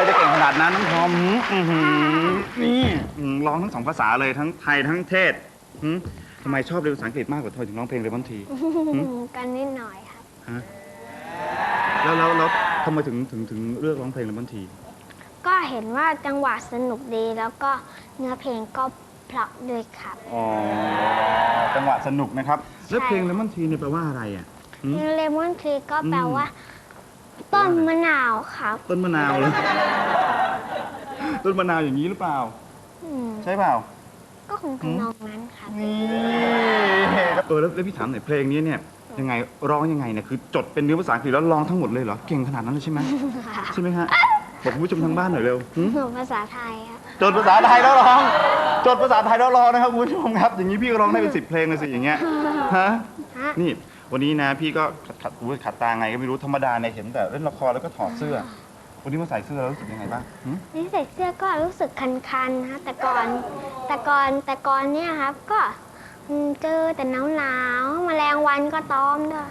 อะไรจะเก่งขนาดนั้นน้องทอมอื้อหือนี่อืมร้องทั้งสองภาษาเลยทั้งไทยทั้งเทศหืมทำไมชอบเรียนภาษาอังกฤษมากกว่าทำไมถึงร้องเพลงเรมอนที กันนิดหน่อยครับฮะแล้วแล้วแล้วทำไมถึงถึงถึงเลือกร้องเพลงเรมอนที ก็เห็นว่าจังหวะสนุกดีแล้วก็เนื้อเพลงก็เพราะด้วยครับ อ๋อ จังหวะสนุกนะครับ แล้วใช่เพลงเรมอนทีเนี่ยแปลว่าอะไรอะหืมเลมอนทรีก็แปลอืมว่า ต้นมะนาวครับ ต้นมะนาวเลย ต้นมะนาวอย่างนี้หรือเปล่า อืม ใช่เปล่า ก็คงทำนองนั้นครับ นี่เออแล้วแล้วพี่ถามหน่อยเพลงนี้เนี่ยยังไงร้องยังไงเนี่ยคือจดเป็นเนื้อภาษาอังกฤษแล้วร้องทั้งหมดเลยเหรอเก่งขนาดนั้นเลยใช่ไหมใช่ไหมฮะบอกคุณผู้ชมทางบ้านหน่อยเร็วหึหนูภาษาไทยครับ จดภาษาไทยแล้วร้อง จดภาษาไทยแล้วร้องนะครับคุณผู้ชมครับ อย่างนี้พี่ก็ร้องได้เป็นสิบเพลงเลยสิอย่างเงี้ยฮะฮะ นี่ วันนี้นะพี่ก็ขัดขัดอุ๊ยขัดตาไงก็ไม่รู้ธรรมดาเนี่ยเห็นแต่เล่นละครแล้วก็ถอดเสื้อ วันนี้มาใส่เสื้อแล้วรู้สึกยังไงบ้างหึนี่ใส่เสื้อก็รู้สึกคันๆนะแต่ก่อนแต่ก่อนแต่ก่อนเนี่ยครับก็อืมเจอแต่หนาวหนาวๆแมลงวันก็ตอมด้วย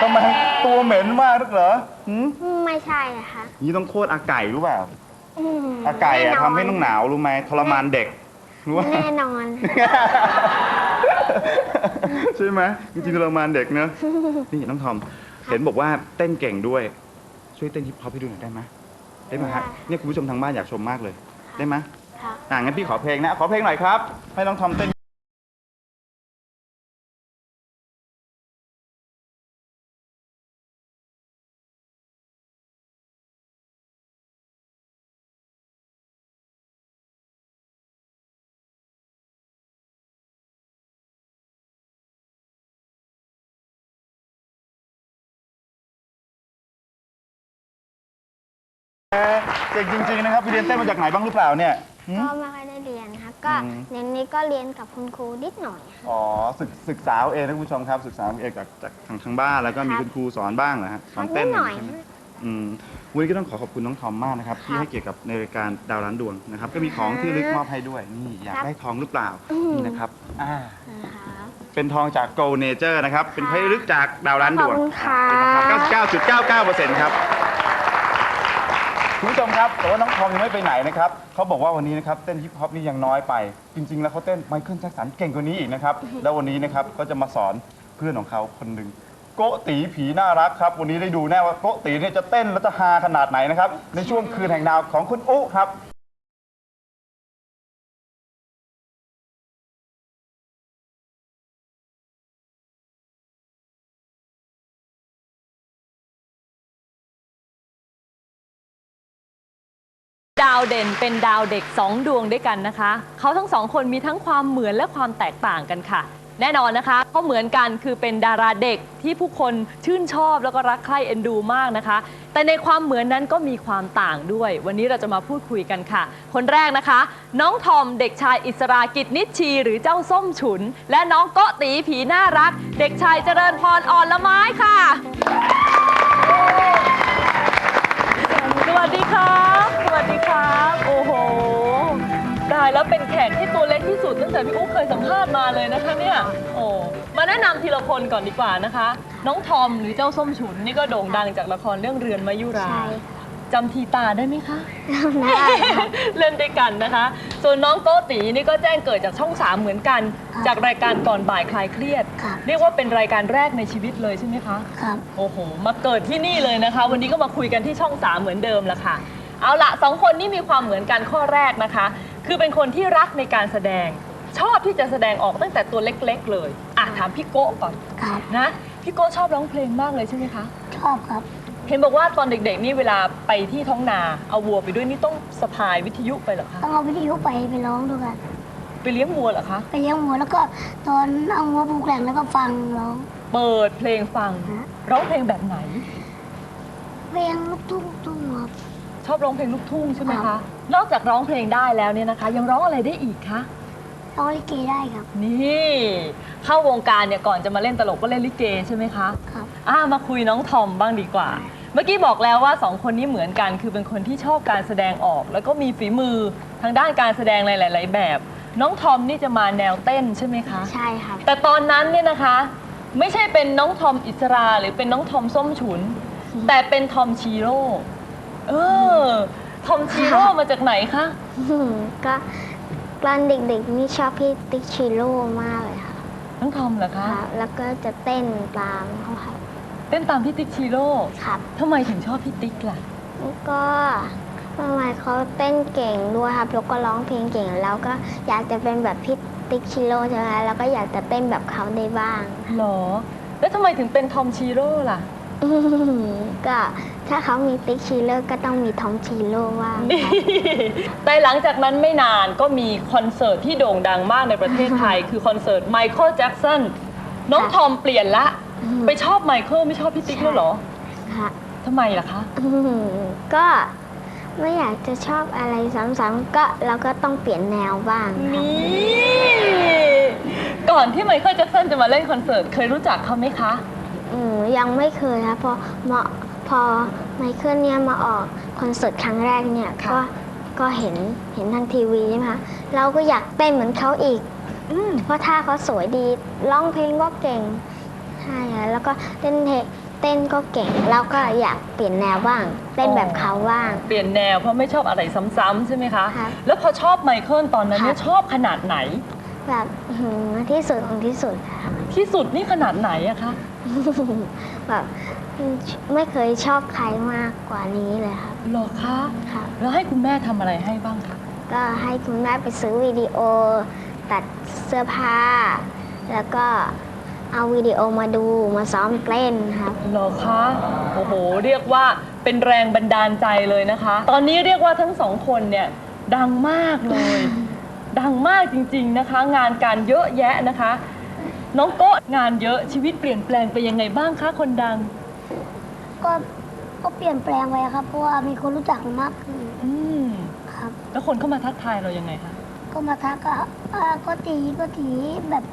ทำไมตัวเหม็นมากนักเหรอหึอืมไม่ใช่อะค่ะนี่ต้องโทษอาไก่รู้เปล่า อืมอาไก่อะแทำให้น้องหนาวรู้ไหมทรมานเด็กรู้ ว่าแน่นอน ใช่ไหมจริงๆทรมานเด็กเนอะนี่น้องทอม เห็นบอกว่าเต้นเก่งด้วย ช่วยเต้นฮิปฮอปให้ดูหน่อยได้ไหมได้ไหมฮะได้เนี่ยคุณผู้ชมทางบ้านอยากชมมากเลย ได้ไหมครับอ่างั้นพี่ขอเพลงนะ ขอเพลงหน่อยครับ ให้น้องทอมเต้น เก่งจริงๆนะครับไปเรียนเต้นมาจากไหนบ้างหรือเปล่าเนี่ยหืม ก็ไม่ค่อยได้เรียนครับ ก็อืม เน้นนี้ก็เรียนกับคุณครูนิดหน่อย อ๋อศึกศึกษาเอาเองนะคุณผู้ชมครับ ศึกษาเอาเองจากจากทางทางบ้านแล้วก็มีครับ คุณครูสอนบ้างเหรอฮะสอนนิเต้ดนหน่อย ใช่ไหมอืมวันนี้ก็ต้องขอขอบคุณน้องทอมมากนะครับที่ครับให้เกียรติกับในรายการดาวร้านดวงนะครับก็มีของที่ระลึกมอบให้ด้วยนี่อยากครับ ได้ทองหรือเปล่าอืมนี่นะครับอ่า นะครับ เป็นทองจาก Go Nature นะครับ เป็นที่ระลึกจากดาวร้านดวงขอบคุณครับเป็นทอง99.99%ครับ คุณผู้ชมครับแต่ว่าน้องทอมยังไม่ไปไหนนะครับเขาบอกว่าวันนี้นะครับเต้นฮิปฮอปนี่ยังน้อยไป จริง ๆ แล้วเขาเต้นไมเคิลแจ็คสันเก่งกว่านี้อีกนะครับแล้ววันนี้นะครับก็จะมาสอนเพื่อนของเขาคนหนึ่งโกตีผีน่ารักครับ วันนี้ได้ดูแน่ว่าโกตีเนี่ยจะเต้นและจะฮาขนาดไหนนะครับในช่วงคืนแห่งดาวของคุณอุ๊ครับ ดาวเด่นเป็นดาวเด็ก 2 ดวงด้วยกันนะคะ เขาทั้งสองคนมีทั้งความเหมือนและความแตกต่างกันค่ะ แน่นอนนะคะเขาเหมือนกันคือเป็นดาราเด็กที่ผู้คนชื่นชอบแล้วก็รักใคร่เอ็นดูมากนะคะ แต่ในความเหมือนนั้นก็มีความต่างด้วย วันนี้เราจะมาพูดคุยกันค่ะ คนแรกนะคะ น้องทอมเด็กชายอิสรากิจนิชชี หรือเจ้าส้มฉุน และน้องโกตีผีน่ารัก เด็กชายเจริญพรอ่อนละไม้ค่ะ ครับ โอ้โหได้แล้วเป็นแขกที่ตัวเล็กที่สุดตั้งแต่พี่อุ๊เคยสัมภาษณ์มาเลยนะคะเนี่ย โอ้ มาแนะนำทีละคนก่อนดีกว่านะคะ น้องทอมหรือเจ้าส้มฉุนนี่ก็โด่งดังจากละครเรื่องเรือนมายุราใช่ จำทีตาได้ไหมคะได้เล่นด้วยกันนะคะ ส่วนน้องโกตีนี่ก็แจ้งเกิดจากช่องสามเหมือนกัน ครับจากรายการก่อนบ่ายคลายเครียด ครับ เรียกว่าเป็นรายการแรกในชีวิตเลยใช่ไหมคะ ครับ โอ้โห มาเกิดที่นี่เลยนะคะ วันนี้ก็มาคุยกันที่ช่องสามเหมือนเดิมละค่ะ เอาละสองคนนี่มีความเหมือนกันข้อแรกนะคะ คือเป็นคนที่รักในการแสดง ชอบที่จะแสดงออกตั้งแต่ตัวเล็กๆ เลยอะถามพี่โก้ก่อนครับ นะพี่โก้ชอบร้องเพลงมากเลยใช่ไหมคะชอบครับ เห็นบอกว่าตอนเด็กๆ นี่เวลาไปที่ท้องนาเอาวัวไปด้วยนี่ต้องสะพายวิทยุไปเหรอคะต้องเอาวิทยุไปไปร้องด้วยกัน ไปเลี้ยงวัวเหรอคะไปเลี้ยงวัวแล้วก็ตอนเอาวัวผูกแข่งแล้วก็ฟังร้อง เปิดเพลงฟัง ฮะ ร้องเพลงแบบไหน เพลงลูกทุ่งทุ่งครับ ชอบร้องเพลงลูกทุ่งใช่ไหมครัคะบนอกจากร้องเพลงได้แล้วเนี่ยนะคะ ยังร้องอะไรได้อีกคะ ร้องลิเกได้ครับ นี่ เข้าวงการเนี่ยก่อนจะมาเล่นตลกก็เล่นลิเกใช่ไหมคะ ครับ อ่ามาคุยน้องทอมบ้างดีกว่า เมื่อกี้บอกแล้วว่าสองคนนี้เหมือนกัน คือเป็นคนที่ชอบการแสดงออก แล้วก็มีฝีมือทางด้านการแสดงหลาย ๆ แบบ น้องทอมนี่จะมาแนวเต้นใช่ไหมคะ ใช่ครับ แต่ตอนนั้นเนี่ยนะคะ ไม่ใช่เป็นน้องทอมอิสราหรือเป็นน้องทอมส้มฉุน แต่เป็นทอมชีโร่ เออทอมชีโร่มาจากไหนคะก็ตอนเด็กๆนี่ชอบพี่ติ๊กชิโร่มากเลยค่ะน้องทอมเหรอคะ ครับแล้วก็จะเต้นตามเขาค่ะเต้นตามพี่ติ๊กชีโร่ครับ ทำไมถึงชอบพี่ติ๊กล่ะ แล้วก็ทำไมเขาเต้นเก่งด้วยครับแล้วก็ร้องเพลงเก่งแล้วก็อยากจะเป็นแบบพี่ติ๊กชิโร่ใช่ไหมแล้วก็อยากจะเต้นแบบเขาได้บ้าง หรอ แล้วทำไมถึงเป็นทอมชีโร่ล่ะ อืมก็ถ้าเขามีติ๊กชิโร่ก็ต้องมีทอมชิโร่ว่างนี่ครับแต่หลังจากนั้นไม่นานก็มีคอนเสิร์ตที่โด่งดังมากในประเทศไทย คือคอนเสิร์ตไมเคิลแจ็กสันน้องค่ะทอมเปลี่ยนละ อืม ไปชอบไมเคิลไม่ชอบพี่ติ๊กแล้วเหรอค่ะทำไมล่ะคะ อืมก็ไม่อยากจะชอบอะไรซ้ำๆก็เราก็ต้องเปลี่ยนแนวบ้างครับนี่ ก่อนที่ไมเคิลแจ็กสันจะมาเล่นคอนเสิร์ตเคยรู้จักเขาไหมคะ อืมยังไม่เคยครับพอมาพอไมเคิลเนี่ยมาออกคอนเสิร์ตครั้งแรกเนี่ยค่ะ ก็ก็เห็นเห็นทางทีวีใช่ไหมคะเราก็อยากเต้นเหมือนเขาอีก อืม เพราะท่าเขาสวยดีร้องเพลงก็เก่งใช่ค่ะแล้วก็เต้นเทเต้นก็เก่งเราก็อยากเปลี่ยนแนวบ้าง เต้นแบบเขาบ้าง เปลี่ยนแนวเพราะไม่ชอบอะไรซ้ำๆใช่ไหมคะครับแล้วพอชอบไมเคิลตอนนั้นเนี่ยครับชอบขนาดไหน แบบอื้อหือที่สุดของที่สุดค่ะ ที่สุดนี่ขนาดไหนอะคะ แบบไม่เคยชอบใครมากกว่านี้เลยครับ หรอคะ ครับ แล้วให้คุณแม่ทำอะไรให้บ้างคะ ก็ให้คุณแม่ไปซื้อวิดีโอ ตัดเสื้อผ้า แล้วก็เอาวิดีโอมาดูมาซ้อมเต้นครับ หรอคะ โอ้โห เรียกว่าเป็นแรงบันดาลใจเลยนะคะ ตอนนี้เรียกว่าทั้งสองคนเนี่ยดังมากเลย ดังมากจริงๆนะคะ งานการเยอะแยะนะคะ น้องโก้งานเยอะชีวิตเปลี่ยนแปลงไปยังไงบ้างคะคนดัง ก็ก็เปลี่ยนแปลงไปครับ เพราะว่ามีคนรู้จักมากขึ้นอืมครับ แล้วคนเข้ามาทักทายเรายังไงคะก็มาทักก็อ่าก็ตีก็ตีแบบ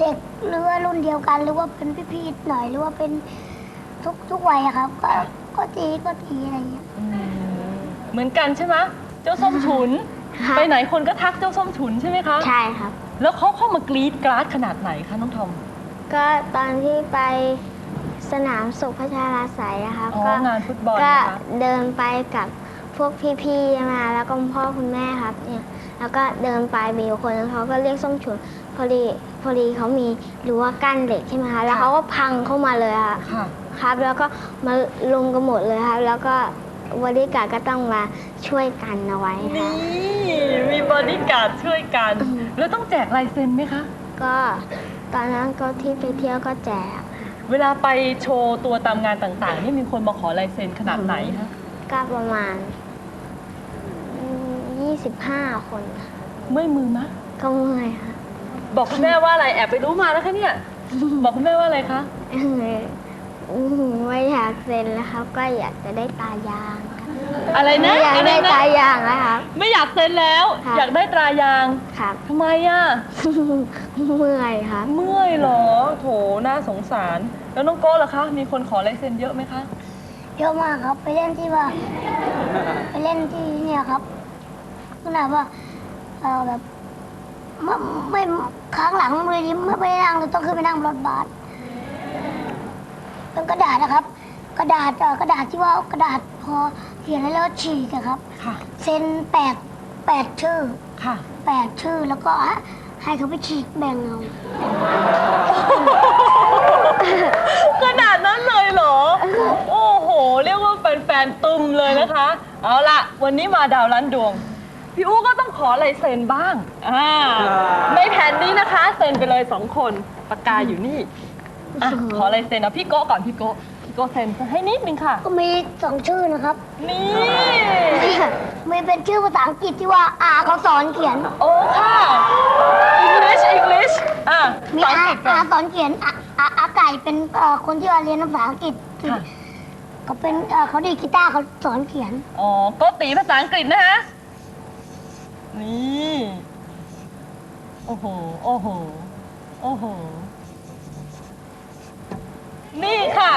เด็กหรือว่ารุ่นเดียวกัน หรือว่าเป็นพี่ๆหน่อยหรือว่าเป็นทุกทุกวัยอะครับ ก็ก็ตีก็ตีอะไรอย่างเงี้ย อืมเหมือนกันใช่ไหมเจ้าส้มฉุนครับไปไหนคนก็ทักเจ้าส้มฉุนใช่ไหมคะ ใช่ครับ แล้วเขาเข้ามากรีดกราดขนาดไหนคะน้องทอม ก็ตอนที่ไปสนามสุขพัชราสายนะครับอ๋อก็งานฟุตบอลก็นะคะ เดินไปกับพวกพี่ๆมาแล้วก็คุณพ่อคุณแม่ครับเนี่ยแล้วก็เดินไปมีอยู่คนนึงเขาก็เรียกส้มฉุนพอดีพอดีเขามีรั้วกั้นเหล็กใช่ไหมคะแล้วเขาก็พังเข้ามาเลยค่ะ ค่ะ ครับ แล้วก็มาลุมกันหมดเลยครับ แล้วก็บริการดก็ต้องมาช่วยกันเอาไว้ค่ะ นี่ มีบอดี้การ์ดช่วยกัน อืม แล้วต้องแจกลายเซ็นไหมคะ ก็ตอนนั้นก็ที่ไปเที่ยวก็แจกเวลาไปโชว์ตัวตามงานต่างๆ นี่มีคนมาขอลายเซ็นขนาดไหนคะก็ประมาณอืม25 คนค่ะเมื่อยมือมะ ก็เมื่อยค่ะบอกคุณแม่ว่าอะไรแอบไปรู้มาแล้วคะเนี่ย บอกคุณแม่ว่าอะไรคะ เอออืมไม่อยากเซ็นแล้วครับ ก็อยากจะได้ตายางครับ อะไรไม่นะอยากอะไรได้นะตายางแล้วครับ ไม่อยากเซ็นแล้วค่ะอยากได้ตรายางครับ ทำไมอะ เมื่อยครับเมื่อยเหรอ โถน่าสงสาร แล้วน้องโก้ล่ะคะ มีคนขอลายเซ็นเยอะไหมคะ เยอะมากครับ ไปเล่นที่ว่าไปเล่นที่เนี่ยครับขนาดว่าเออแบบไม่ไม่ค้างหลังเลยดิไม่ไปนั่งเลยต้องขึ้นไปนั่งรถบัสเป็นกระดาษนะครับ กระดาษเอ่อกระดาษที่ว่ากระดาษพอ เขียนแล้วแล้วฉีกอะครับ ค่ะ เซ็นแปดแปดชื่อค่ะ แปดชื่อแล้วก็ให้เขาไปฉีกแบ่งเอาขนาดนั้นเลยเหรอ โอ้โห เรียกว่าแฟนๆตึมเลยนะคะ เอาล่ะวันนี้มาดาวล้านดวง พี่อู้ก็ต้องขอลายเซ็นบ้าง อ่า ในแผ่นนี้นะคะ เซ็นไปเลยสองคน ปากกาอยู่นี่อะขอลายเซ็นเอาพี่โก้ก่อนพี่โก้พี่ โก้เซ็นให้นิดนึงค่ะ ก็มีสองชื่อนะครับนี่มีเป็นชื่อภาษาอังกฤษที่ว่าอาเขาสอนเขียน โอ้ค่ะ English English อะมีสองอาสิบก่ออานสอนเขียนอาอาอาไก่เป็นเอ่อคนที่ว่าเรียนภาษาอังกฤษค่ะเขาเป็นเอ่อเขาดีดกีตาร์เขาสอนเขียน อ๋อโก็ตีภาษาอังกฤษนะคะนี่ โอ้โห โอ้โห โอ้โห นี่ค่ะ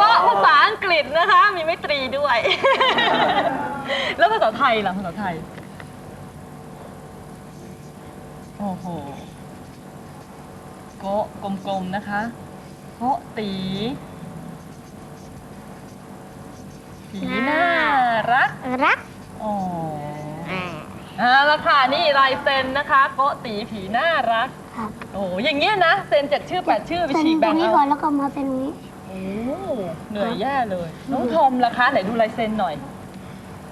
ก็ภาษาอังกฤษนะคะ มีไม่ตรีด้วย แล้วภาษาไทยล่ะภาษาไทย โอ้โหโกะกลมๆนะคะโกะตีผีน่ารัก รักอ๋อ อ่า เอาละค่ะ นี่ลายเซ็นนะคะ โกตีผีน่ารัก ครับโอ้อย่างเงี้ยนะเซ็นเจ็ดชื่อแปดชื่อไปเซ็นฉีกตรแบ่งงนี้เอาก่อนแล้วก็มาเซ็นตรงนี้ โอ้เหนื่อยแย่เลย น้องทอมล่ะคะไหนดูลายเซ็นหน่อย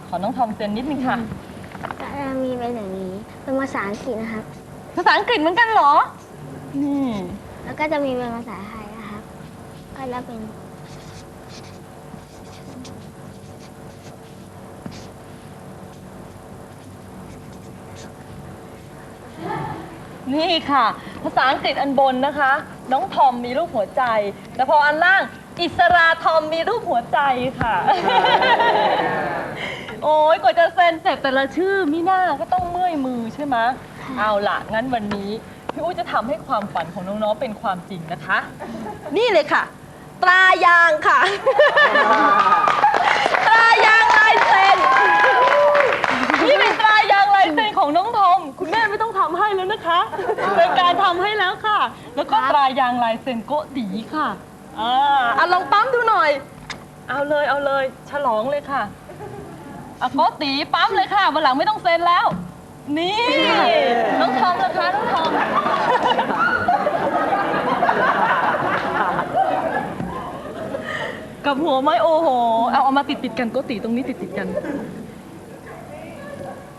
ขอน้องทอมเซ็นนิดนึงค่ะ ก็จะมีเป็นอย่างนี้ เป็นภาษาอังกฤษนะครับ ภาษาอังกฤษเหมือนกันเหรอนี่แล้วก็จะมีเป็นภาษาไทยนะครับ ก็จะเป็น นี่ค่ะ ภาษาอังกฤษอันบนนะคะ น้องทอมมีรูปหัวใจ แต่พออันล่าง อิสราทอมมีรูปหัวใจค่ะ โอ้ยกว่าจะเซ็นเสร็จแต่ละชื่อมิน่าก็ต้องเมื่อยมือใช่ไหมเอาล่ะ งั้นวันนี้ พี่อู้จะทำให้ความฝันของน้องๆเป็นความจริงนะคะ นี่เลยค่ะ ตรายางค่ะ ตรายาง นะคะเป็นการทำให้แล้วค่ะ แล้วก็ตรายางลายเซ็นโกะตีค่ะอ่าอะลองปั๊มดูหน่อย เอาเลยเอาเลย ฉลองเลยค่ะอะโกะตีปั๊มเลยค่ะวันหลังไม่ต้องเซ็นแล้ว นี่น้องทอมนะคะน้องทอมกับหัวไม้โอ้โห เอาเอามาติดติดๆกันโกติตรงนี้ติดติดๆกัน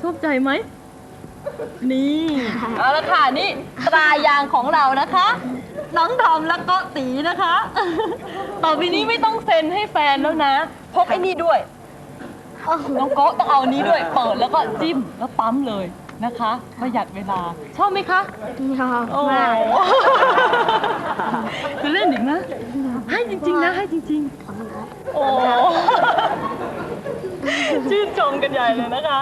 ชอบใจไหม นี่เอาละค่ะนี่ตรายางของเรานะคะ น้องทอมและก็ตีนะคะ ต่อไปนี้ไม่ต้องเซ็นให้แฟนแล้วนะพกไอ้นี่ด้วยโอ้โหน้องโกะต้องเอานี้ด้วย เปิดแล้วก็จิ้มแล้วปั๊มเลยนะคะประหยัดเวลาชอบไหมคะชอบโอ้มากจะเล่นอีกนะ ให้จริงๆนะให้จริงขอบคุณครับๆโอ้ชื่นชมกันใหญ่เลยนะคะ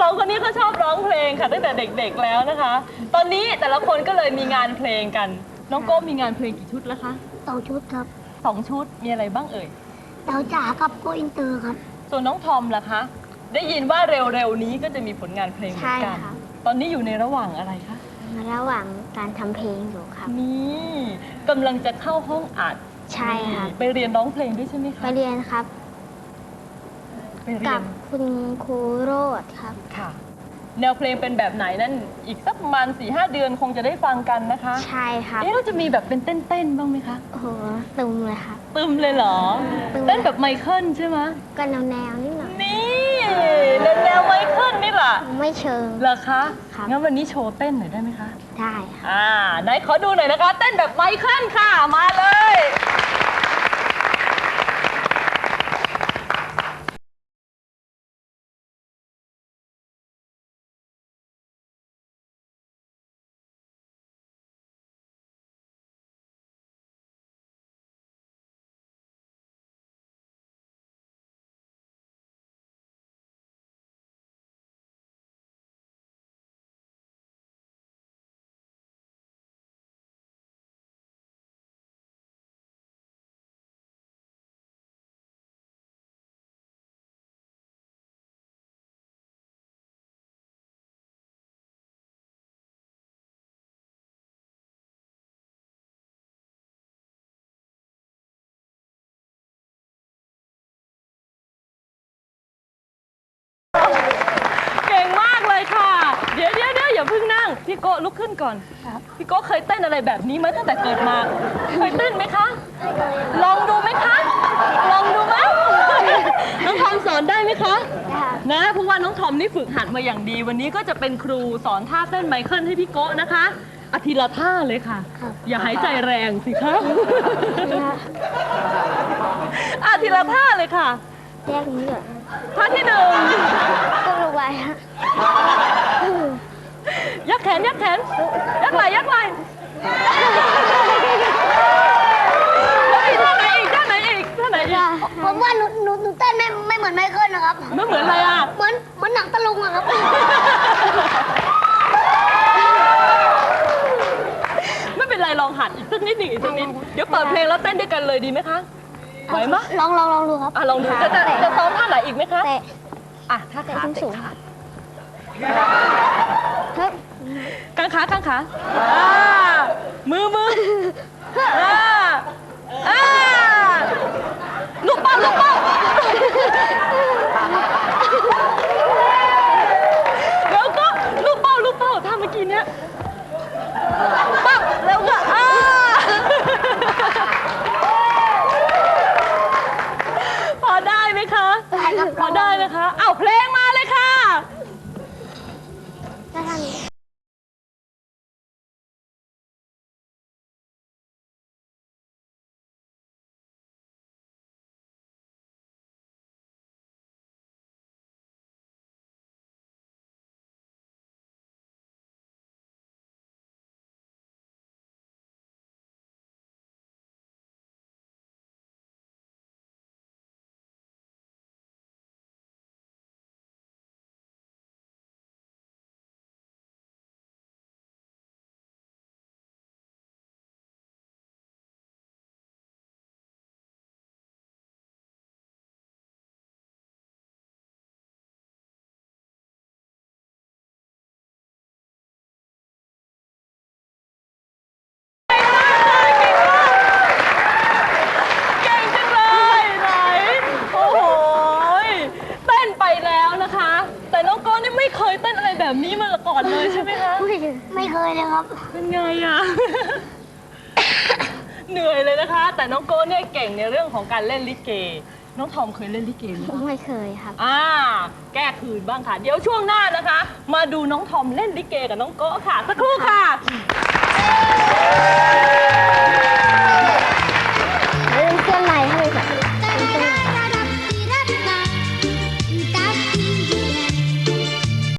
สองคนนี้เขาชอบร้องเพลงค่ะตั้งแต่เด็กๆแล้วนะคะ ตอนนี้แต่ละคนก็เลยมีงานเพลงกัน น้องโก้มีงานเพลงกี่ชุดแล้วคะสองชุดครับสองชุดมีอะไรบ้างเอ่ยเต๋าจ๋ากับโกอินเตอร์ครับ ส่วนน้องทอมล่ะคะ ได้ยินว่าเร็วๆนี้ก็จะมีผลงานเพลงเหมือนกัน ใช่ค่ะ ตอนนี้อยู่ในระหว่างอะไรคะ ระหว่างการทำเพลงอยู่ครับ นี่กำลังจะเข้าห้องอัดใช่ครับ ไปเรียนร้องเพลงด้วยใช่ไหมไปคะ เรียนครับ ไปเรียกับนคุณครูโรดครับ ค่ะ แนวเพลงเป็นแบบไหนนั่นอีกสักประมาณ4ีหเดือนคงจะได้ฟังกันนะคะใช่ครับเอ๊ะเราจะมีแบบเป็นเต้นๆบ้างไหมคะโอ้โหตึมเลยครับ ตึมเลยเหรอ ตึม เต้นแบบไมเคิลใช่ไหมก็แนวแนวๆนิดหน่อยนี่แนวแนวไมเคิลนี่ล่ะไม่เชิง เหรอคะครับ งั้นวันนี้โชว์เต้นหน่อยได้ไหมคะ ได้ครับ อ่าไหนขอดูหน่อยนะคะ เต้นแบบไมเคิลค่ะ มาเลย พิ่งนั่งพี่โก้ลุกขึ้นก่อนครับพี่โก้เคยเต้นอะไรแบบนี้ไหมตั้งแต่เกิดมา เคยเต้นไหมคะ ลองดูไหมคะ ลองดูไหมน้องทอมสอนได้ไหมคะได้ครับนะเพราะว่าน้องทอมนี่ฝึกหัดมาอย่างดี วันนี้ก็จะเป็นครูสอนท่าเต้นไมเคิลให้พี่โก้นะคะอาทิละท่าเลยค่ะครับอย่าหายใจแรงสิคะอาทิละท่าเลยค่ะแยกนี้ก่อนท่าที่หนึ่งต้องลงไปฮะ ยักแขนยักแขนยักไหล่ยักไหล่แล้วมีท่าไหนอีกท่าไหนอีกท่าไหนอีกผมว่าหนูหนูหนูเต้นไม่ไม่เหมือนไมเคิลนะครับ ไม่เหมือนอะไรอะ เหมือนเหมือนหนังตะลุงอะครับ ไม่เป็นไรลองหัดอีกสักนิดหนึ่งอีกสักนิดเดี๋ยวเปิดเพลงแล้วเต้นด้วยกันเลยดีไหมคะไหวไหมยลองลองลองดูครับอะลองดูจะจะจะซ้อมท่าไหนอีกไหมคะ เตะอะท่าเตะขาสูงเตะสูงขาเฮ้ย กางขากางขามือมืออลูกเป้าลูกเป้าเดี๋วก็ลูกเป้าลูกเป้าท่าเมื่อกี้เนี้ยปั๊บแล้วก็อ่าพอได้ไหมคะพอได้นะคะเอาเพลงมาเลยค่ะ จะทำ ยเต้นอะไรแบบนี้มาก่อนเลยใช่ไหมคะ ไม่เคยเลยครับ เป็นไงอะ เหนื่อยเลยนะคะ แต่น้องโก้เนี่ยเก่งในเรื่องของการเล่นลิเก น้องทอมเคยเล่นลิเกไหมไม่เคยครับ อ่า แก้คืนบ้างค่ะ เดี๋ยวช่วงหน้านะคะ มาดูน้องทอมเล่นลิเกกับน้องโก้ค่ะ สักครู่ค่ะ